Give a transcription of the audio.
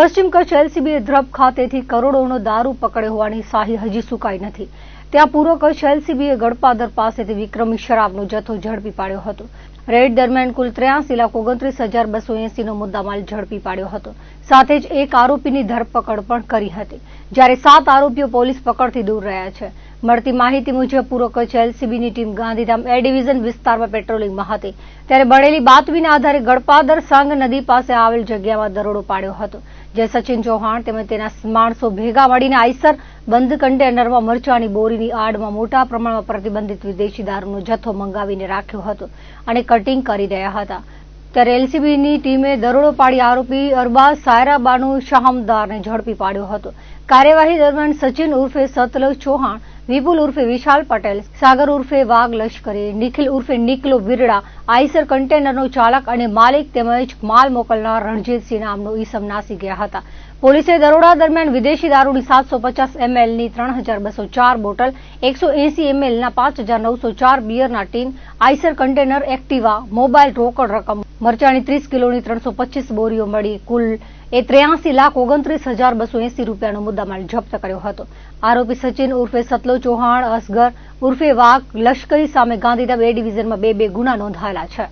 પશ્ચિમ કચ્છ એલસીબી ધ્રબ ખાતેથી કરોડોનો દારૂ પકડ્યો હોવાની શાહી હજી સુકાઈ નથી. ત્યાં પૂર્વ કચ્છ એલસીબીએ ગડપાદર પાસેથી વિક્રમી શરાબનો જથ્થો ઝડપી પાડ્યો હતો. રેડ દરમિયાન કુલ ત્ર્યાસી લાખ ઓગણત્રીસ હજાર બસો એસીનો મુદ્દામાલ ઝડપી પાડ્યો હતો. સાથે જ એક આરોપીની ધરપકડ પણ કરી હતી. જ્યારે સાત આરોપીઓ પોલીસ પકડથી દૂર રહ્યા છે. મળતી માહિતી મુજબ પૂર્વ કચ્છ એલસીબીની ટીમ ગાંધીધામ એ ડિવિઝન વિસ્તારમાં પેટ્રોલિંગમાં હતી. ત્યારે મળેલી બાતમીના આધારે ગળપાદર સાંગ નદી પાસે આવેલ જગ્યામાં દરોડો પાડ્યો હતો, જે સચિન ચૌહાણ તેમજ તેના માણસો ભેગા મળીને આઈસર બંધ કન્ટેનરમાં મરચાની બોરીની આડમાં મોટા પ્રમાણમાં પ્રતિબંધિત વિદેશી દારૂનો જથ્થો મંગાવીને રાખ્યો હતો અને કટિંગ કરી રહ્યા હતા. ત્યારે એલસીબીની ટીમે દરોડો પાડી આરોપી અરબાઝ સાયરાબાનુ શાહમદારને ઝડપી પાડ્યો હતો. કાર્યવાહી દરમિયાન સચિન ઉર્ફે સતલજ ચૌહાણ વિપુલ ઉર્ફે વિશાલ પટેલ, સાગર ઉર્ફે વાઘ લશ્કરી, નિખિલ ઉર્ફે નિકલો વિરડા, આઈસર કન્ટેનરનો ચાલક અને માલિક તેમજ માલ મોકલનાર રણજીતસિંહ નામનો ઈસમ નાસી ગયા હતા. પોલીસે દરોડા દરમિયાન વિદેશી દારૂની સાતસો પચાસ એમએલની ત્રણ હજાર બસો ચાર બોટલ, એકસો એસી એમએલના પાંચ હજાર નવસો ચાર બિયરના tin, Eicher container, Activa, mobile રોકડ રકમ, મરચાની ત્રીસ કિલોની ત્રણસો પચીસ બોરીઓ મળી કુલ એ ત્રેયાસી લાખ ઓગણત્રીસ હજાર બસો એસી રૂપિયાનો મુદ્દામાલ જપ્ત કર્યો હતો. આરોપી સચિન ઉર્ફે સતલો ચૌહાણ, અસગર ઉર્ફે વાઘ, લશ્કરી સામે ગાંધીધામ એ ડિવિઝનમાં બે બે ગુના નોંધાયેલા છે.